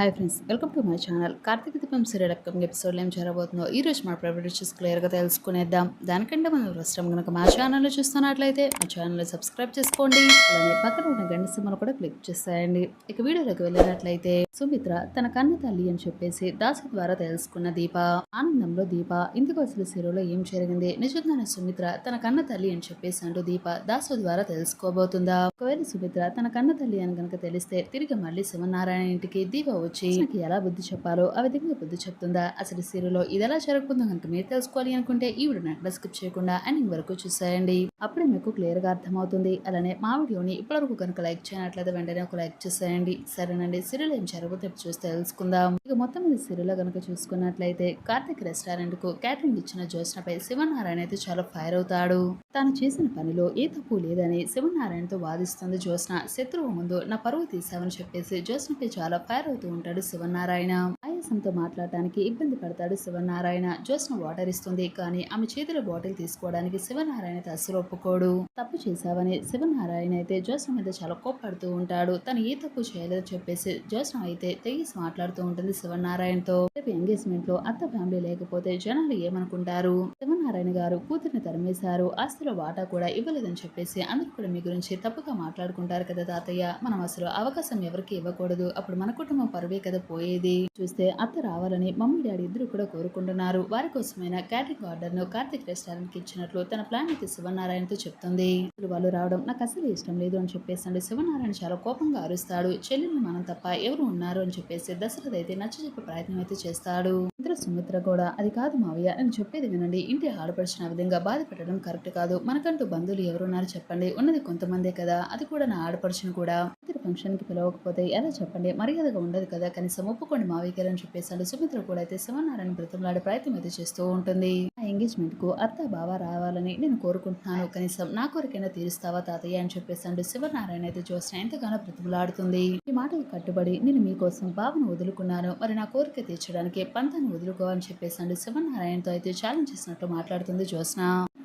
Hi friends welcome to my channel Karthika Deepam serial upcoming ఎపిసోడ్లో ఏం జరగబోతుందో ఈ రోజు మన ప్రైవేట్ వచ్చేసి క్లియర్గా తెలుసుకునేద్దాం. దానికంటే మనం ప్రస్తుతం కనుక మా ఛానల్లో చూస్తున్నట్లయితే మా ఛానల్ సబ్స్క్రైబ్ చేసుకోండి. అలానే పక్కన ఉన్న గంట సిమ్మను కూడా క్లిక్ చేసేయండి. ఇక వీడియోలోకి వెళ్ళినట్లయితే సుమిత్ర తన కన్న తల్లి అని చెప్పేసి దాసు ద్వారా తెలుసుకున్న దీప ఆనందంలో దీప ఇందుకు అసలు సీరియల్లో ఏం జరిగింది? నిజంగానే సుమిత్ర తన కన్న తల్లి అని చెప్పేసి అంటూ దీప దాసు ద్వారా తెలుసుకోబోతుందా? ఒకవేళ సుమిత్ర తన కన్న తల్లి అని కనుక తెలిస్తే తిరిగి మళ్ళీ శివనారాయణ ఇంటికి దీప వచ్చి నాకు ఎలా బుద్ధి చెప్పాలో ఆ విధంగా బుద్ధి చెప్తుందా? అసలు సీరియల్లో ఇది ఎలా జరుగుతుందో కనుక మీరు తెలుసుకోవాలి అనుకుంటే ఈ వీడియో ఎక్కడ స్కిప్ చేయకుండా ఎండింగ్ వరకు చూసేయండి. అప్పుడే మీకు క్లియర్గా అర్థమవుతుంది. అలానే మా వీడియోని ఇప్పటివరకు కనుక లైక్ చేయనట్లయితే వెంటనే ఒక లైక్ చేసేయండి. సరేనండి. సీరియల్ ఏం జరగబోతే చూస్తే చూసి తెలుసుకుందాం. ఇక మొత్తం మీద సీరియల్లో కనుక చూసుకున్నట్లయితే కార్తిక్ రెస్టారెంట్కు క్యాటరింగ్ ఇచ్చిన జ్యోత్స్నపై శివనారాయణ అయితే చాలా ఫైర్ అవుతాడు. తాను చేసిన పనిలో ఏ తప్పు లేదని శివనారాయణతో వాదిస్తుంది జ్యోత్స్న. శత్రువు ముందు నా పరువు తీసావని చెప్పేసి జ్యోత్స్నపై చాలా ఫైర్ అవుతూ ఉంటాడు శివనారాయణ. ఆయాసంతో మాట్లాడటానికి ఇబ్బంది పడతాడు శివనారాయణ. జ్యోత్స్న వాటర్ ఇస్తుంది కానీ ఆమె చేతిలో బాటిల్ తీసుకోవడానికి శివనారాయణ అసలు అస్సలు ఒప్పుకోడు. తప్పు చేశావని శివనారాయణ అయితే జ్యోత్స్న మీద చాలా కోప్పడుతూ ఉంటాడు. తను ఏ తప్పు చేయలేదో చెప్పేసి జ్యోత్స్న అయితే తెగేసి మాట్లాడుతూ ఉంటుంది శివనారాయణతో. రేపు ఎంగేజ్మెంట్లో అత్త ఫ్యామిలీ లేకపోతే జనాలు ఏమనుకుంటారు? శివనారాయణ గారు కూతుర్ని తరిమేశారు. ఆస్తిలో వాటా కూడా ఇవ్వలేదని చెప్పేసి అందరూ కూడా మీ గురించి తప్పుగా మాట్లాడుకుంటారు కదా తాతయ్య. మనం అసలు అవకాశం ఎవరికి ఇవ్వకూడదు. అప్పుడు మన కుటుంబం పరువే కదా పోయేది. చూస్తే అత్త రావాలని మమ్మీ డాడీ ఇద్దరు కూడా కోరుకుంటున్నారు. వారి కోసమైన క్యాటరింగ్ ఆర్డర్ను కార్తిక్ రెస్టారెంట్కి ఇచ్చినట్లు తన ప్లాన్ అయితే శివనారాయణతో చెప్తుంది. వాళ్ళు రావడం నాకు అసలు ఇష్టం లేదు అని చెప్పేసి శివనారాయణ చాలా కోపంగా అరుస్తాడు. చెల్లెల్ని మనం తప్ప ఎవరు ఉన్నారు అని చెప్పేసి దశరథ్ అయితే నచ్చ చెప్పే ప్రయత్నం అయితే చేస్తాడు. ఇద్దరు సుమిత్ర కూడా అది కాదు మావయ్య అని చెప్పేది వినండి. ఇంటి ఆడపడిచిన విధంగా బాధపడడం కరెక్ట్ కాదు. మనకంటూ బంధువులు ఎవరున్నారు చెప్పండి. ఉన్నది కొంతమందే కదా. అది కూడా నా ఆడపడిచిన కూడా. ఇద్దరు ఫంక్షన్కి పిలవకపోతే ఎలా చెప్పండి? మర్యాదగా ఉండదు కదా కనీసం ఒప్పుకోండి మావయ్య గారు అని చెప్పేసాడు సుమిత్ర కూడా అయితే శివనారాయణ బ్రతంలాడే ప్రయత్నం అయితే చేస్తూ ఉంటుంది. ఆ ఎంగేజ్మెంట్కు అత్త బావ రావాలని నేను కోరుకుంటున్నాను. కనీసం నా కోరికైనా తీరుస్తావా తాతయ్య అని చెప్పేసాడు శివనారాయణ అయితే చూసిన ఎంతగానో బ్రతిమలాడుతుంది. ఈ మాటకు కట్టుబడి నేను మీకోసం బావను వదులుకున్నాను. మరి నా కోరిక తీర్చడానికి పంతాన్ని వదులుకోవని చెప్పేసాడు శివనారాయణతో అయితే ఛాలెంజ్ చేసినట్టు మాట్లాడుతుంది జ్యోత్స్న.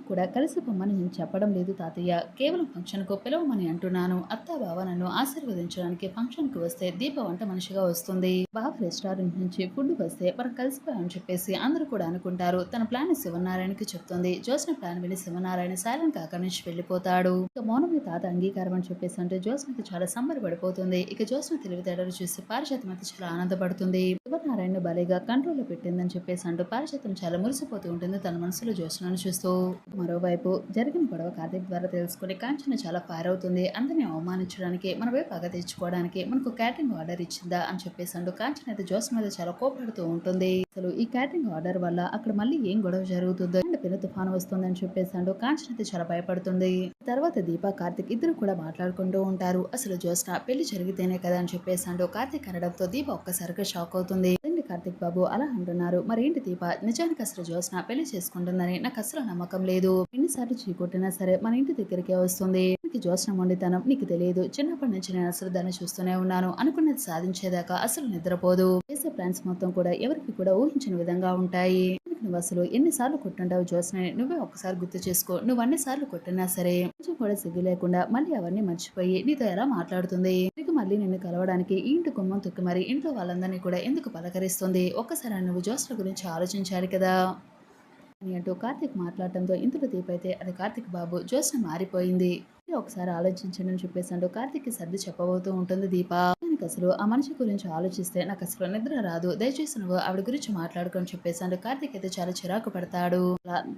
కూడా కలిసి నేను చెప్పడం లేదు తాతయ్య. కేవలం ఫంక్షన్కు పిలవమని అంటున్నాను. అత్త బావ నన్ను ఆశీర్వదించడానికి ఫంక్షన్కు వస్తే దీప వంట మనిషిగా వస్తుంది. బావ రెస్టారెంట్ నుంచి ఫుడ్ వస్తే మనం కలిసిపోయామని చెప్పేసి అందరూ కూడా అనుకుంటారు. తన ప్లాన్ శివనారాయణకి చెప్తుంది. జోసిన ప్లాన్ విని శివనారాయణ సైలెంట్ అక్కడి నుంచి వెళ్ళిపోతాడు. ఇక మౌనమి తాత అంగీకారం అని చెప్పేసి అంటే జోస్నకి చాలా సంబరపడిపోతుంది. ఇక జోస్న తెలివితేటలు చూసి పారిజాతం అయితే చాలా ఆనందపడుతుంది. శివనారాయణ బలిగా కంట్రోల్లో పెట్టిందని చెప్పేసి అంటూ పారిజాతం చాలా మురిసిపోతూ ఉంటుంది తన మనసులో జోస్నను చూస్తూ. మరోవైపు జరిగిన గొడవ కార్తీక్ ద్వారా తెలుసుకుని కాంచన చాలా ఫైర్ అవుతుంది. అందరిని అవమానించడానికి మన వైపు పగ తెచ్చుకోవడానికి మనకు క్యాటరింగ్ ఆర్డర్ ఇచ్చిందా అని చెప్పేసి అంటూ కాంచన అయితే జోస్ మీద చాలా కోపడుతూ ఉంటుంది. అసలు ఈ క్యాటరింగ్ ఆర్డర్ వల్ల అక్కడ మళ్ళీ ఏం గొడవ జరుగుతుందో అండ్ పెను తుఫాను వస్తుంది అని చెప్పేసి కాంచన అయితే చాలా భయపడుతుంది. తర్వాత దీప కార్తిక్ ఇద్దరు కూడా మాట్లాడుకుంటూ ఉంటారు. అసలు జోస్న పెళ్ళి జరిగితేనే కదా అని చెప్పేసి అంటూ కార్తిక్ అనడంతో దీప ఒక్కసారిగా షాక్ అవుతుంది. కార్తిక్ బాబు అలా అంటున్నారు. మరి దీప? నిజానికి అసలు జ్యోత్స్న పెళ్ళి చేసుకుంటుందని నాకు అసలు నమ్మకం లేదు. ఎన్నిసార్లు చీకొట్టినా సరే మన ఇంటి దగ్గరికే వస్తుంది. నీకు జ్యోత్స్న మొండితనం నీకు తెలియదు. చిన్నప్పటి నుంచి నేను అసలు దాన్ని చూస్తూనే ఉన్నాను. అనుకున్నది సాధించేదాకా అసలు నిద్రపోదు. చేసే ప్లాన్స్ మొత్తం కూడా ఎవరికి కూడా ఊహించిన విధంగా ఉంటాయి. నువ్వు అసలు ఎన్నిసార్లు కొట్టుంటావు జ్యోత్స్నని? నువ్వే ఒక్కసారి గుర్తు చేసుకో. నువ్వు అన్నిసార్లు కొట్టినా సరే కొంచెం కూడా సిగ్గు లేకుండా మళ్ళీ అవన్నీ మర్చిపోయి నీతో ఎలా మాట్లాడుతుంది? మళ్ళీ నిన్ను కలవడానికి ఈ ఇంటి గుమ్మం తొక్కి మరి ఇంట్లో వాళ్ళందరినీ కూడా ఎందుకు పలకరిస్తుంది? ఒక్కసారి నువ్వు జ్యోత్స్న గురించి ఆలోచించాలి కదా. అని అంటూ కార్తిక్ మాట్లాడటంతో ఇంతలో తీపైతే అది కార్తిక్ బాబు జోస్టర్ మారిపోయింది. ఒకసారి ఆలోచించండి అని చెప్పేసి అంటూ కార్తిక్కి సర్ది చెప్పబోతూ ఉంటుంది దీప. నాకు అసలు ఆ మనిషి గురించి ఆలోచిస్తే నాకు అసలు నిద్ర రాదు. దయచేసి నువ్వు ఆవిడ గురించి మాట్లాడుకొని చెప్పేసి కార్తీక్ అయితే చాలా చిరాకు పడతాడు.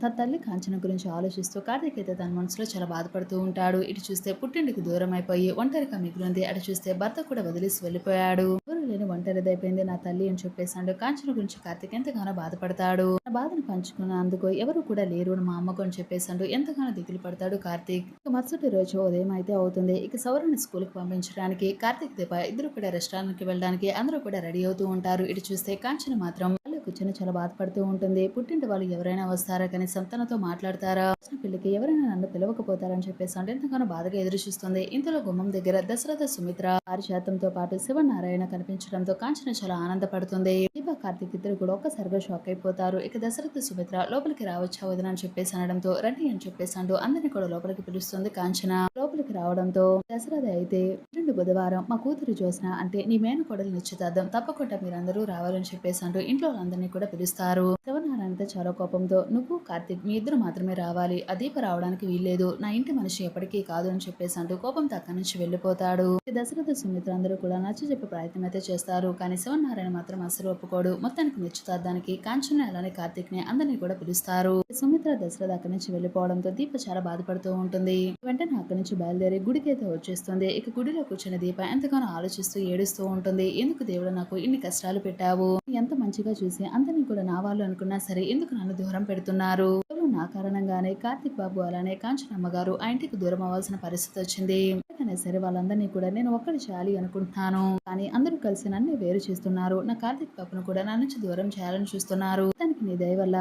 తన తల్లి కాంచన గురించి ఆలోచిస్తూ కార్తీక్ అయితే తన మనసులో చాలా బాధపడుతూ ఉంటాడు. ఇటు చూస్తే పుట్టింటికి దూరం అయిపోయి ఒంటరిగా మిగిలింది. అటు చూస్తే భర్త కూడా వదిలేసి వెళ్ళిపోయాడు. ఎవరు లేని ఒంటరిదైపోయింది నా తల్లి అని చెప్పేసాడు కాంచన గురించి కార్తిక్ ఎంతగానో బాధపడతాడు. నా బాధను పంచుకున్నందుకు ఎవరు కూడా లేరు మా అమ్మకు అని చెప్పేసాడు ఎంతగానో దిగులు పడతాడు కార్తీక్. మరుసటి రోజు ఉదయం అయితే అవుతుంది. ఇక సవరణ స్కూల్కి పంపించడానికి కార్తీక్ దీప ఇద్దరు కూడా రెస్టారెంట్కి వెళ్ళడానికి అందరూ కూడా రెడీ అవుతూ ఉంటారు. ఇటు చూస్తే కాంచన మాత్రం వాళ్ళు కూర్చొని చాలా బాధపడుతూ ఉంటుంది. పుట్టింటి వాళ్ళు ఎవరైనా వస్తారా? కనీసం తనతో మాట్లాడతారా? వచ్చిన పెళ్ళికి ఎవరైనా నన్ను పిలవకపోతారని చెప్పేసి అంటే ఎంతగానో బాధగా ఎదురు చూస్తుంది ఇంతలో గుమ్మం దగ్గర దశరథ సుమిత్ర ఆరు పాటు శివనారాయణ కనిపించడంతో కాంచన చాలా ఆనందపడుతుంది. దీప కార్తీక్ ఇద్దరు కూడా ఒక్కసారిగా షాక్ అయిపోతారు. ఇక దశరథ సుమిత్ర లోపలికి రావచ్చా వదనని చెప్పేసి అనడంతో రండి అని చెప్పేసి అంటూ అందరినీ కూడా లోపలికి పిలుస్తుంది కాంచన. లోపలికి రావడంతో దశరథ అయితే రెండు బుధవారం మా కూతురు జ్యోత్స్న అంటే నీ మేనకోడలు నిశ్చితార్థం తప్పకుండా మీరందరూ రావాలని చెప్పేసి అంటూ ఇంట్లో వాళ్ళందరినీ కూడా పిలుస్తారు. శివనారాయణతో చాలా కోపంతో నువ్వు కార్తిక్ మీ ఇద్దరు మాత్రమే రావాలి. ఆ దీప రావడానికి వీల్లేదు. నా ఇంటి మనిషి ఎప్పటికీ కాదు అని చెప్పేసి అంటూ కోపంతో అక్కడి నుంచి వెళ్ళిపోతాడు. దశరథ సుమిత్ర అందరూ కూడా నచ్చ చెప్పే ప్రయత్నం అయితే చేస్తారు. కానీ శివనారాయణ మాత్రం అసలు ఒప్పుకోడు. మొత్తానికి నిశ్చితార్థానికి కాంచన అలానే కార్తిక్ని అందరినీ కూడా పిలుస్తారు. సుమిత్ర దశరథ అక్కడి నుంచి వెళ్ళిపోవడంతో దీప చాలా బాధపడుతూ ఉంటుంది. వెంటనే అక్కడి నుంచి బయలుదేరి గుడికి అయితే వచ్చేస్తుంది. ఇక గుడిలో కూర్చున్న దీప ఎంతగానో ఆలోచిస్తూ ఏడుస్తూ ఉంటుంది. ఎందుకు దేవుడు నాకు ఇన్ని కష్టాలు పెట్టావు? ఎంత మంచిగా చూసి అందరినీ కూడా నా వాళ్ళు అనుకున్నా సరే ఎందుకు నన్ను దూరం పెడుతున్నారు? నా కారణంగానే కార్తీక్ బాబు అలానే కాంచనమ్మ గారు ఆ ఇంటికి దూరం అవ్వాల్సిన పరిస్థితి వచ్చింది. ఎలాగైనా సరే వాళ్ళందరినీ కూడా నేను ఒక్కడి చేయాలి అనుకుంటున్నాను. కానీ అందరూ కలిసి నన్ను వేరు చేస్తున్నారు. నా కార్తీక్ బాబును కూడా నా నుంచి దూరం చేయాలని చూస్తున్నారు. దానికి నీ దయ వల్ల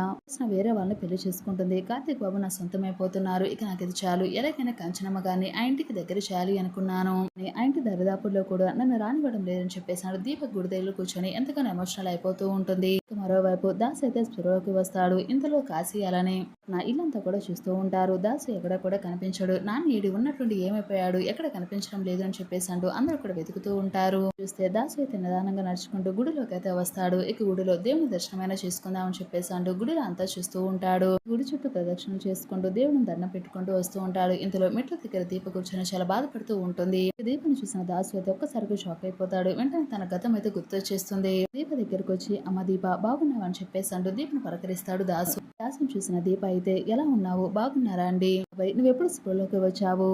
వేరే వాళ్ళని పెళ్ళి చేసుకుంటుంది. కార్తీక్ బాబు నా సొంతమైపోతున్నారు. ఇక నాకు ఇది చాలు. ఎలాగైనా కంచనమ్మ గారిని ఆ ఇంటికి దగ్గర చేయాలి అనుకున్నాను. ఆ ఇంటి దరిదాపుల్లో కూడా నన్ను రానివ్వడం లేదని చెప్పేసాడు దీపక్ గుడిదైలు కూర్చొని ఎంతగానో ఎమోషనల్ అయిపోతూ ఉంటుంది. మరోవైపు దాస్ అయితే స్పృహలోకి వస్తాడు. ఇంతలో కాశీ అలానే నా ఇల్లంతా కూడా చూస్తూ ఉంటారు. దాసు ఎక్కడ కూడా కనిపించడు. నాన్న ఈడి ఉన్నట్టుండి ఏమైపోయాడు? ఎక్కడ కనిపించడం లేదు అని చెప్పేసి అంటూ అందరూ కూడా వెతుకుతూ ఉంటారు. చూస్తే దాసు అయితే నిదానంగా నడుచుకుంటూ గుడిలోకి అయితే వస్తాడు. ఇక గుడిలో దేవుని దర్శనమైనా చేసుకుందామని చెప్పి చెప్పేసి అంటూ గుడిలో అంతా చూస్తూ ఉంటాడు. గుడి చుట్టూ ప్రదక్షిణ చేసుకుంటూ దేవుని దండం పెట్టుకుంటూ వస్తూ ఉంటాడు. ఇంతలో మెట్ల దగ్గర దీప కూర్చొని చాలా బాధపడుతూ ఉంటుంది. దీపని చూసిన దాసు అయితే ఒక్కసారిగా షాక్ అయిపోతాడు. వెంటనే తన గతం అయితే గుర్తొచ్చేస్తుంది. దీప దగ్గరకు వచ్చి అమ్మ దీప బాగున్నావని అని చెప్పేసి అంటూ దీపను పలకరిస్తాడు దాసు. దాసుని చూసిన దీప అయితే ఎలా ఉన్నావు? బాగున్నారా అండి? నువ్వెప్పుడు నువ్వు ఎప్పుడు స్కూల్లోకి వచ్చావు?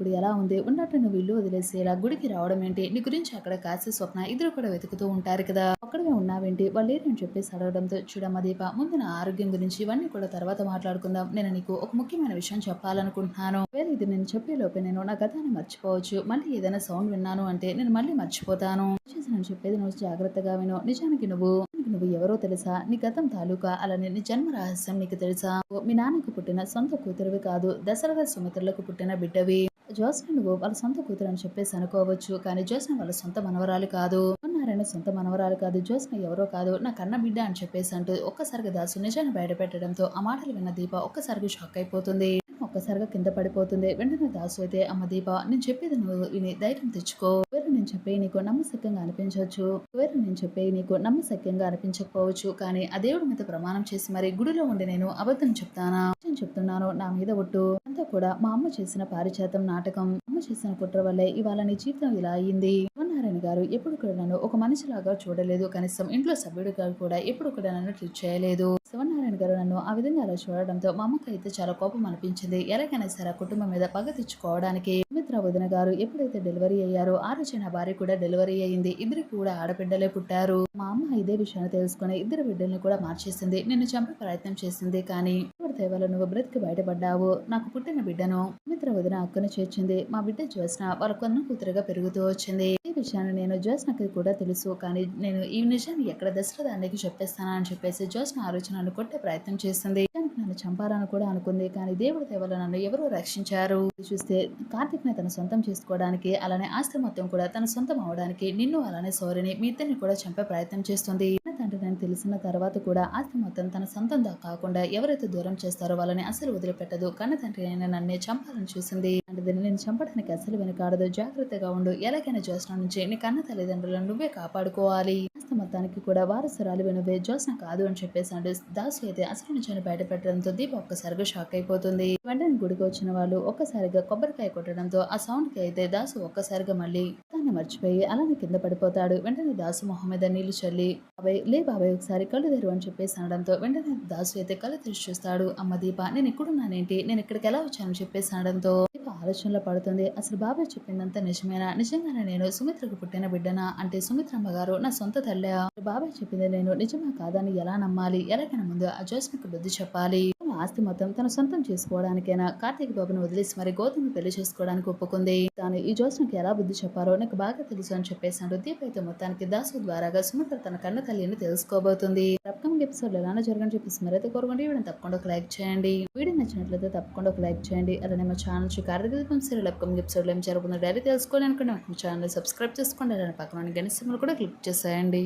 ఇప్పుడు ఎలా ఉంది? ఉన్నట్టు నువ్వు ఇల్లు వదిలేసి ఇలా గుడికి రావడం ఏంటి? నీ గురించి అక్కడ కాశీ స్వప్న ఇద్దరు కూడా వెతుకుతూ ఉంటారు కదా. ఒక్కడమే ఉన్నావేంటి? వాళ్ళు ఏంటని చెప్పేసి అడగడంతో చూడమ్మ దీప ముందు నా ఆరోగ్యం గురించి ఇవన్నీ కూడా తర్వాత మాట్లాడుకుందాం. నేను నీకు ఒక ముఖ్యమైన విషయం చెప్పాలనుకుంటున్నాను. వేరే ఇది నేను చెప్పే లోపే నేను నా గతాన్ని మర్చిపోవచ్చు. మళ్ళీ ఏదైనా సౌండ్ విన్నాను అంటే నేను మళ్ళీ మర్చిపోతాను. చేసి నేను చెప్పేది నువ్వు జాగ్రత్తగా విను. నిజానికి నువ్వు నువ్వు ఎవరో తెలుసా? నీ గతం తాలూకా అలానే నీ జన్మ రహస్యం నీకు తెలుసా? మీ నాన్నకు పుట్టిన సొంత కూతురువి కాదు దశరథ సుమిత్రులకు పుట్టిన బిడ్డవి. జోస్న నువ్వు వాళ్ళ సొంత కూతురు అని చెప్పేసి అనుకోవచ్చు. కానీ జోస్న వాళ్ళ సొంత మనవరాలు కాదు. నారాయణ సొంత మనవరాలు కాదు. జోస్న ఎవరో కాదు. నా కన్న బిడ్డ అని చెప్పేసి అంటూ ఒక్కసారిగా దాసు నిజాన్ని బయటపెట్టడంతో ఆ మాటలు విన్న దీప ఒక్కసారిగా షాక్ అయిపోతుంది. ఒక్కసారిగా కింద పడిపోతుంది. వెంటనే దాసు అయితే అమ్మ దీప నేను చెప్పేది నువ్వు విని ధైర్యం తెచ్చుకో. వేరే నేను చెప్పే నీకు నమ్మసక్యంగా అనిపించవచ్చు. వేరే నేను చెప్పే నీకు నమ్మసక్యంగా అనిపించకపోవచ్చు. కానీ ఆ దేవుడి మీద ప్రమాణం చేసి మరి గుడిలో ఉండి నేను అబద్ధం చెప్తానా? నేను చెప్తున్నాను నా మీద ఒట్టు. అంతా కూడా మా అమ్మ చేసిన పారిజాతం నాటకం అమ్మ చేసిన కుట్ర వల్లే ఇవాళ నీ జీవితం ఇలా అయ్యింది నారాయణ గారు ఎప్పుడు కూడా నన్ను ఒక మనిషిలాగా చూడలేదు. కనీసం ఇంట్లో సభ్యుడిగా కూడా ఎప్పుడు కూడా నన్ను ట్రీట్ చేయలేదు. శివనారాయణ గారు నన్ను ఆ విధంగా అలా చూడడంతో మా అమ్మకి అయితే చాలా కోపం అనిపించింది. ఎలాగైనా సరే ఆ కుటుంబం మీద పగ తెచ్చుకోవడానికి సుమిత్ర వదిన గారు ఎప్పుడైతే డెలివరీ అయ్యారో ఆ రోజు నా భార్య కూడా డెలివరీ అయ్యింది. ఇద్దరికి కూడా ఆడబిడ్డలే పుట్టారు. మా అమ్మ ఇదే విషయాన్ని తెలుసుకుని ఇద్దరు బిడ్డల్ని కూడా మార్చేసింది. నిన్ను చంపే ప్రయత్నం చేసింది కానీ దయవల్ల నువ్వు బ్రతికి బయటపడ్డావు. నాకు పుట్టిన బిడ్డను మిత్ర వదిన అక్కను చేర్చింది. మా బిడ్డ జ్యోత్స్న వాళ్ళ కొన్న కూతురుగా పెరుగుతూ వచ్చింది. ఈ విషయాన్ని నేను జ్యోత్స్నకి కూడా తెలుసు. కానీ నేను ఈ నిజాన్ని ఎక్కడ దశరథానికి చెప్పేస్తానా అని చెప్పేసి జ్యోత్స్న ఆలోచనను కొట్టే ప్రయత్నం చేసింది. నన్ను చంపాలని కూడా అనుకుంది. కానీ దేవుడి దేవల నన్ను ఎవరు రక్షించారు. చూస్తే కార్తిక్ని తన సొంతం చేసుకోవడానికి అలానే ఆస్తి మొత్తం కూడా తన సొంతం అవడానికి నిన్ను అలానే సౌరిని మీ ఇద్దరిని కూడా చంపే ప్రయత్నం చేస్తుంది. తండ్రిని తండ్రి తెలిసిన తర్వాత కూడా ఆస్తి మొత్తం తన సొంతంగా కాకుండా ఎవరైతే దూరం చేస్తారో వాళ్ళని అసలు వదిలిపెట్టదు. కన్న తండ్రి అయిన నన్నే చంపాలని చూసింది. అంటే నేను చంపడానికి అసలు వెనకాడదు. జాగ్రత్తగా ఉండు. ఎలాగైనా జ్యోత్స్న నుంచి నీ కన్న తల్లిదండ్రులను నువ్వే కాపాడుకోవాలి. ఆస్తి మొత్తానికి కూడా వారసురాలు నువ్వే జ్యోత్స్న కాదు అని చెప్పేసాడు దాసు అయితే అసలు నిజాన్ని బయటపెట్టడంతో దీప ఒక్కసారిగా షాక్ అయిపోతుంది. వెంటనే గుడికి వచ్చిన వాళ్ళు ఒక్కసారిగా కొబ్బరికాయ కొట్టడంతో ఆ సౌండ్కి అయితే దాసు ఒక్కసారిగా మళ్ళీ దాన్ని మర్చిపోయి అలానే కింద పడిపోతాడు. వెంటనే దాసు మొహం మీద నీళ్ళు చల్లి బాబాయ్ లే బాబాయ్ ఒకసారి కళ్ళు తెరు అని చెప్పేసి అనడంతో వెంటనే దాసు అయితే కళ్ళు తెరిచి చూస్తాడు. అమ్మ దీప నేను ఎక్కడున్నానేంటి నేను ఇక్కడికి ఎలా వచ్చానని చెప్పేసి అనడంతో ఆలోచనలో పడుతుంది. అసలు బాబాయ్ చెప్పిందంతా నిజమేనా? నిజంగానే నేను సుమిత్రకు పుట్టిన బిడ్డనా? అంటే సుమిత్రమ్మ గారు నా సొంత తల్లి. బాబాయ్ చెప్పింది నేను నిజమా కాదని ఎలా నమ్మాలి? ఎలాగైనా ముందు ఆ జోస్మికి బుద్ధి చెప్పాలి. తన ఆస్తి మొత్తం తన సొంతం చేసుకోవడానికైనా కార్తీక్ బాబును వదిలేసి మరి గౌతమ్ పెళ్ళి చేసుకోవడానికి ఒప్పుకుంది. తాను ఈ జోస్మికి ఎలా బుద్ధి చెప్పారో నాకు బాగా తెలుసు అని చెప్పేసి దీప్ అయితే మొత్తానికి దాసు ద్వారాగా సుమిత్ర తన కన్న తల్లిని తెలుసుకోబోతుంది. అప్కమింగ్ ఎపిసోడ్ ఎలానో జరగని చెప్పేసి మరైతే కోరుకుంటే వీడిని తప్పకుండా ఒక లైక్ చేయండి. వీడియో నచ్చినట్లయితే తప్పకుండా ఒక లైక్ చేయండి. అలానే మా channel Karthika Deepam serial upcoming episode ఏం జరుగుతుందో డైరీ తెలుసుకోవాలనుకుంటే మా ఛానల్ సబ్స్క్రైబ్ చేసుకోండి. అలానే పక్కన గణేశ్ కూడా క్లిక్ చేసేయండి.